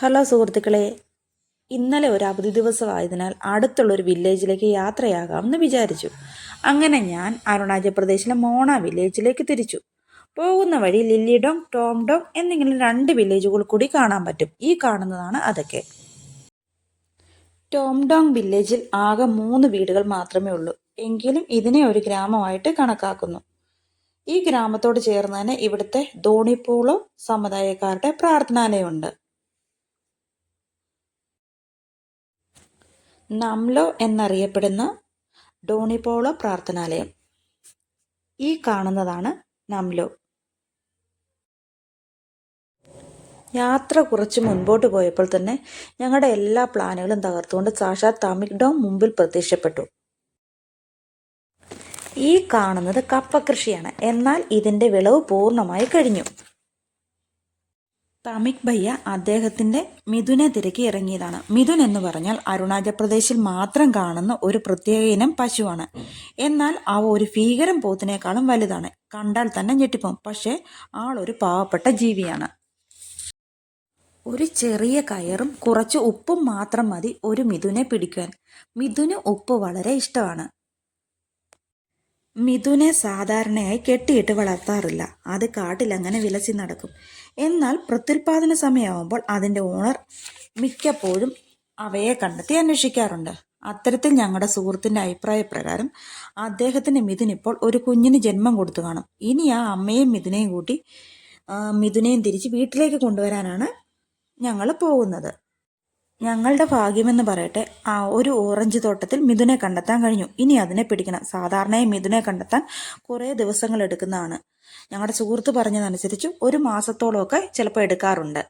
Hello സുഹൃത്തുക്കളെ. ഇന്നലെ ഒരു അവധി ദിവസമായതിനാൽ അടുത്തുള്ളൊരു വില്ലേജിലേക്ക് യാത്രയാകാമെന്ന് വിചാരിച്ചു. അങ്ങനെ ഞാൻ അരുണാചൽ പ്രദേശിലെ മോണ വില്ലേജിലേക്ക് തിരിച്ചു. പോകുന്ന വഴി ലില്ലിഡോങ് ടോംഡോങ് എന്നിങ്ങനെ രണ്ട് വില്ലേജുകൾ കൂടി കാണാൻ പറ്റും. ഈ കാണുന്നതാണ് അതൊക്കെ. ടോംഡോങ് വില്ലേജിൽ ആകെ മൂന്ന് വീടുകൾ മാത്രമേ ഉള്ളൂ. എങ്കിലും ഇതിനെ ഒരു ഗ്രാമമായിട്ട് കണക്കാക്കുന്നു. ഈ ഗ്രാമത്തോട് ചേർന്ന് തന്നെ ഇവിടുത്തെ ധോണിപ്പൂളോ സമുദായക്കാരുടെ പ്രാർത്ഥനാലയമുണ്ട്. നംലോ എന്നറിയപ്പെടുന്ന ഡോണിപോളോ പ്രാർത്ഥനാലയം. ഈ കാണുന്നതാണ് നംലോ. യാത്ര കുറച്ച് മുൻപോട്ട് പോയപ്പോൾ തന്നെ ഞങ്ങളുടെ എല്ലാ പ്ലാനുകളും തകർത്തുകൊണ്ട് സാക്ഷാത് തമിക് ഡോം മുമ്പിൽ പ്രത്യക്ഷപ്പെട്ടു. ഈ കാണുന്നത് കപ്പ കൃഷിയാണ് എന്നാൽ ഇതിന്റെ വിളവ് പൂർണമായി കഴിഞ്ഞു. തമിക് ഭയ്യ അദ്ദേഹത്തിന്റെ മിഥുനെ തിരക്കി ഇറങ്ങിയതാണ്. മിഥുൻ എന്ന് പറഞ്ഞാൽ അരുണാചൽ പ്രദേശിൽ മാത്രം കാണുന്ന ഒരു പ്രത്യേക ഇനം പശുവാണ്. എന്നാൽ അവ ഒരു ഭീകരം പോത്തിനേക്കാളും വലുതാണ്. കണ്ടാൽ തന്നെ ഞെട്ടിപ്പോവും പക്ഷേ ആളൊരു പാവപ്പെട്ട ജീവിയാണ്. ഒരു ചെറിയ കയറും കുറച്ച് ഉപ്പും മാത്രം മതി ഒരു മിഥുനെ പിടിക്കാൻ മിഥുന് ഉപ്പ് വളരെ ഇഷ്ടമാണ്. മിഥുനെ സാധാരണയായി കെട്ടിയിട്ട് വളർത്താറില്ല. അത് കാട്ടിൽ അങ്ങനെ വിലസി നടക്കും. എന്നാൽ പ്രത്യുൽപാദന സമയമാകുമ്പോൾ അതിന്റെ ഓണർ മിക്കപ്പോഴും അവയെ കണ്ടെത്തി അന്വേഷിക്കാറുണ്ട്. അത്തരത്തിൽ ഞങ്ങളുടെ സുഹൃത്തിന്റെ അഭിപ്രായപ്രകാരം അദ്ദേഹത്തിന് മിഥുൻ ഇപ്പോൾ ഒരു കുഞ്ഞിന് ജന്മം കൊടുത്തു കാണും. ഇനി ആ അമ്മയും മിഥുനെയും കൂട്ടി മിഥുനെയും തിരിച്ച് വീട്ടിലേക്ക് കൊണ്ടുവരാനാണ് ഞങ്ങൾ പോകുന്നത്. ഞങ്ങളുടെ ഭാഗ്യമെന്ന് പറയട്ടെ ആ ഒരു ഓറഞ്ച് തോട്ടത്തിൽ മിഥുനെ കണ്ടെത്താൻ കഴിഞ്ഞു. ഇനി അതിനെ പിടിക്കണം. സാധാരണയായി മിഥുനെ കണ്ടെത്താൻ കുറേ ദിവസങ്ങൾ എടുക്കുന്നതാണ്. ഞങ്ങളുടെ സുഹൃത്ത് പറഞ്ഞതനുസരിച്ച് ഒരു മാസത്തോളമൊക്കെ ചിലപ്പോൾ എടുക്കാറുണ്ട്.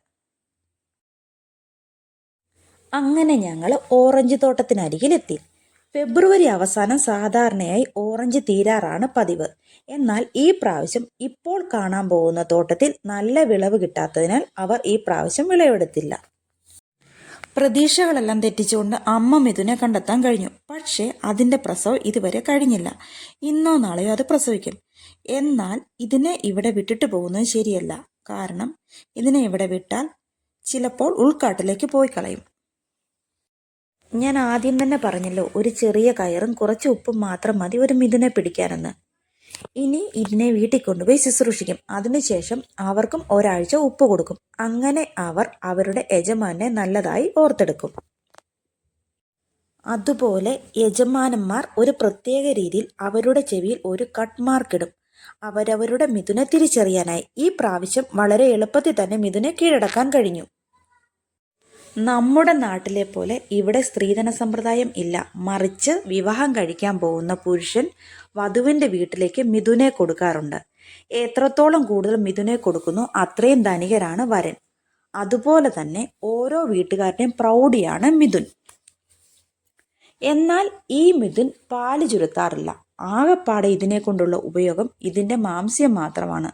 അങ്ങനെ ഞങ്ങൾ ഓറഞ്ച് തോട്ടത്തിനരികിലെത്തി ഫെബ്രുവരി അവസാനം സാധാരണയായി ഓറഞ്ച് തീരാറാണ് പതിവ്. എന്നാൽ ഈ പ്രാവശ്യം ഇപ്പോൾ കാണാൻ പോകുന്ന തോട്ടത്തിൽ നല്ല വിളവ് കിട്ടാത്തതിനാൽ അവർ ഈ പ്രാവശ്യം വിളവെടുത്തില്ല. പ്രതീക്ഷകളെല്ലാം തെറ്റിച്ചുകൊണ്ട് അമ്മ മിഥുനെ കണ്ടെത്താൻ കഴിഞ്ഞു. പക്ഷേ അതിന്റെ പ്രസവം ഇതുവരെ കഴിഞ്ഞില്ല. ഇന്നോ നാളെയോ അത് പ്രസവിക്കും. എന്നാൽ ഇതിനെ ഇവിടെ വിട്ടിട്ട് പോകുന്നത് ശരിയല്ല. കാരണം ഇതിനെ ഇവിടെ വിട്ടാൽ ചിലപ്പോൾ ഉൾക്കാട്ടിലേക്ക് പോയി കളയും ഞാൻ ആദ്യം തന്നെ പറഞ്ഞല്ലോ ഒരു ചെറിയ കയറും കുറച്ച് ഉപ്പും മാത്രം മതി ഒരു മിഥുനെ പിടിക്കാനെന്ന്. ഇനി ഇതിനെ വീട്ടിൽ കൊണ്ടുപോയി ശുശ്രൂഷിക്കും. അതിനുശേഷം അവർക്കും ഒരാഴ്ച ഉപ്പ് കൊടുക്കും. അങ്ങനെ അവർ അവരുടെ യജമാനെ നല്ലതായി ഓർത്തെടുക്കും. അതുപോലെ യജമാനന്മാർ ഒരു പ്രത്യേക രീതിയിൽ അവരുടെ ചെവിയിൽ ഒരു കട്ട് മാർക്ക് മാർക്കിടും അവരവരുടെ മിഥുനെ തിരിച്ചറിയാനായി ഈ പ്രാവശ്യം വളരെ എളുപ്പത്തിൽ തന്നെ മിഥുനെ കീഴടക്കാൻ കഴിഞ്ഞു. നമ്മുടെ നാട്ടിലെ പോലെ ഇവിടെ സ്ത്രീധന സമ്പ്രദായം ഇല്ല. മറിച്ച് വിവാഹം കഴിക്കാൻ പോകുന്ന പുരുഷൻ വധുവിന്റെ വീട്ടിലേക്ക് മിഥുനെ കൊടുക്കാറുണ്ട്. എത്രത്തോളം കൂടുതൽ മിഥുനെ കൊടുക്കുന്നു അത്രയും ധനികരാണ് വരൻ. അതുപോലെ തന്നെ ഓരോ വീട്ടുകാരുടെയും പ്രൗഢിയാണ് മിഥുൻ. എന്നാൽ ഈ മിഥുൻ പാൽ ചുരുത്താറില്ല. ആകെപ്പാടെ ഇതിനെ കൊണ്ടുള്ള ഉപയോഗം ഇതിന്റെ മാംസ്യം മാത്രമാണ്.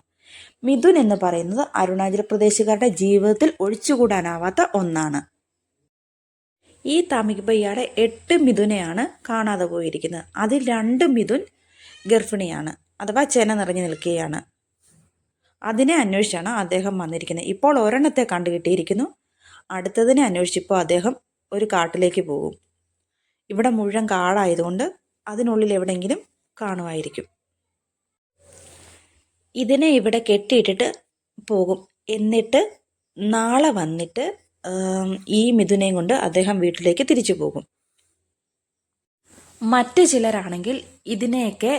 മിഥുൻ എന്ന് പറയുന്നത് അരുണാചൽ പ്രദേശുകാരുടെ ജീവിതത്തിൽ ഒഴിച്ചുകൂടാനാവാത്ത ഒന്നാണ്. ഈ തമിക് ബയ്യാടെ എട്ട് മിഥുനെയാണ് കാണാതെ പോയിരിക്കുന്നത്. അതിൽ രണ്ട് മിഥുൻ ഗർഭിണിയാണ് അഥവാ ചെന നിറഞ്ഞു നിൽക്കുകയാണ്. അതിനെ അന്വേഷിച്ചാണ് അദ്ദേഹം വന്നിരിക്കുന്നത്. ഇപ്പോൾ ഒരെണ്ണത്തെ കണ്ടുകിട്ടിയിരിക്കുന്നു. അടുത്തതിനെ അന്വേഷിച്ചപ്പോൾ അദ്ദേഹം ഒരു കാട്ടിലേക്ക് പോകും. ഇവിടെ മുഴുവൻ കാടായതുകൊണ്ട് അതിനുള്ളിൽ എവിടെയെങ്കിലും കാണുമായിരിക്കും. ഇതിനെ ഇവിടെ കെട്ടിയിട്ടിട്ട് പോകും. എന്നിട്ട് നാളെ വന്നിട്ട് ഈ മിഥുനെയും കൊണ്ട് അദ്ദേഹം വീട്ടിലേക്ക് തിരിച്ചു പോകും. മറ്റ് ചിലരാണെങ്കിൽ ഇതിനെയൊക്കെ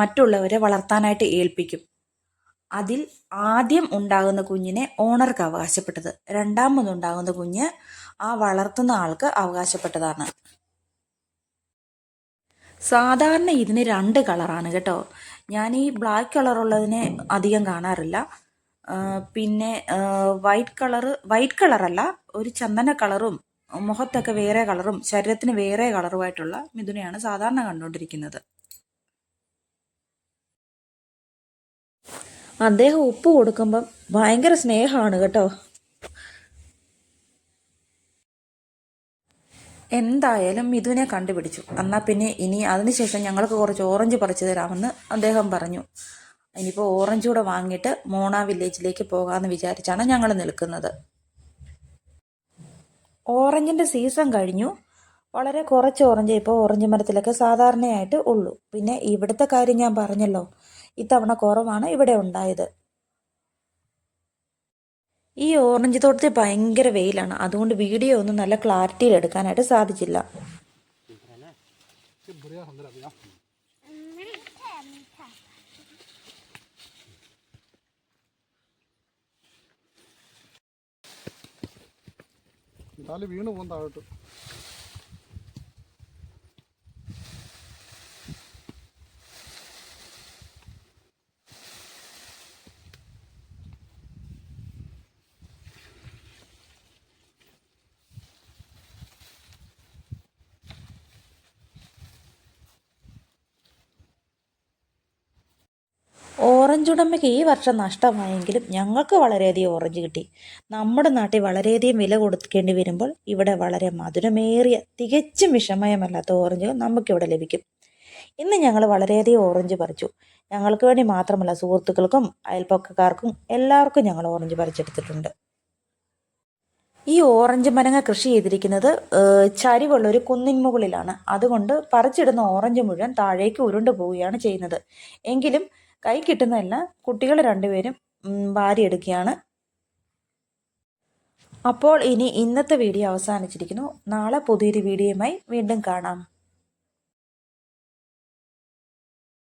മറ്റുള്ളവരെ വളർത്താനായിട്ട് ഏൽപ്പിക്കും. അതിൽ ആദ്യം ഉണ്ടാകുന്ന കുഞ്ഞിനെ ഓണർക്ക് അവകാശപ്പെട്ടത്. രണ്ടാമതുണ്ടാകുന്ന കുഞ്ഞ് ആ വളർത്തുന്ന ആൾക്ക് അവകാശപ്പെട്ടതാണ്. സാധാരണ ഇതിന് രണ്ട് കളറാണ് കേട്ടോ. ഞാൻ ഈ ബ്ലാക്ക് കളറുള്ളതിനെ അധികം കാണാറില്ല. പിന്നെ വൈറ്റ് കളറ് വൈറ്റ് കളറല്ല ഒരു ചന്ദന കളറും മുഖത്തൊക്കെ വേറെ കളറും ശരീരത്തിന് വേറെ കളറുമായിട്ടുള്ള മിഥുനെയാണ് സാധാരണ കണ്ടുകൊണ്ടിരിക്കുന്നത്. അദ്ദേഹം ഉപ്പ് കൊടുക്കുമ്പം ഭയങ്കര സ്നേഹമാണ് കേട്ടോ. എന്തായാലും മിഥുനെ കണ്ടുപിടിച്ചു. എന്നാൽ പിന്നെ ഇനി അതിനുശേഷം ഞങ്ങൾക്ക് കുറച്ച് ഓറഞ്ച് പറിച്ചു തരാമെന്ന് അദ്ദേഹം പറഞ്ഞു. ഇനിയിപ്പോൾ ഓറഞ്ച് കൂടെ വാങ്ങിയിട്ട് മോണ വില്ലേജിലേക്ക് പോകാമെന്ന് വിചാരിച്ചാണ് ഞങ്ങൾ നിൽക്കുന്നത്. ഓറഞ്ചിന്റെ സീസൺ കഴിഞ്ഞു. വളരെ കുറച്ച് ഓറഞ്ച് ഇപ്പോൾ ഓറഞ്ച് മരത്തിലൊക്കെ സാധാരണയായിട്ട് ഉള്ളൂ. പിന്നെ ഇവിടുത്തെ കാര്യം ഞാൻ പറഞ്ഞല്ലോ. ഇത്തവണ കുറവാണ് ഇവിടെ ഉണ്ടായത്. ഈ ഓറഞ്ച് തോട്ടത്തിൽ ഭയങ്കര വെയിലാണ്. അതുകൊണ്ട് വീഡിയോ ഒന്നും നല്ല ക്ലാരിറ്റിയിൽ എടുക്കാനായിട്ട് സാധിച്ചില്ല. ತಾಲಿ ಬೀನು ಒಂದು ಆಟು ഓറഞ്ച് ഉടമയ്ക്ക് ഈ വർഷം നഷ്ടമായെങ്കിലും ഞങ്ങൾക്ക് വളരെയധികം ഓറഞ്ച് കിട്ടി. നമ്മുടെ നാട്ടിൽ വളരെയധികം വില കൊടുക്കേണ്ടി വരുമ്പോൾ ഇവിടെ വളരെ മധുരമേറിയ തികച്ചും വിഷമയമല്ലാത്ത ഓറഞ്ചുകൾ നമുക്കിവിടെ ലഭിക്കും. ഇന്ന് ഞങ്ങൾ വളരെയധികം ഓറഞ്ച് പറിച്ചു. ഞങ്ങൾക്ക് വേണ്ടി മാത്രമല്ല സുഹൃത്തുക്കൾക്കും അയൽപ്പക്കക്കാർക്കും എല്ലാവർക്കും ഞങ്ങൾ ഓറഞ്ച് പറിച്ചെടുത്തിട്ടുണ്ട്. ഈ ഓറഞ്ച് മരങ്ങ കൃഷി ചെയ്തിരിക്കുന്നത് ചരിവുള്ള ഒരു കുന്നിൻ മുകളിലാണ് അതുകൊണ്ട് പറിച്ചിടുന്ന ഓറഞ്ച് മുഴുവൻ താഴേക്ക് ഉരുണ്ടു പോവുകയാണ് ചെയ്യുന്നത്. എങ്കിലും കൈ കിട്ടുന്നതെല്ലാം കുട്ടികൾ രണ്ടുപേരും വാരി വാരിയെടുക്കുകയാണ്. അപ്പോൾ ഇനി ഇന്നത്തെ വീഡിയോ അവസാനിച്ചിരിക്കുന്നു. നാളെ പുതിയൊരു വീഡിയോയുമായി വീണ്ടും കാണാം.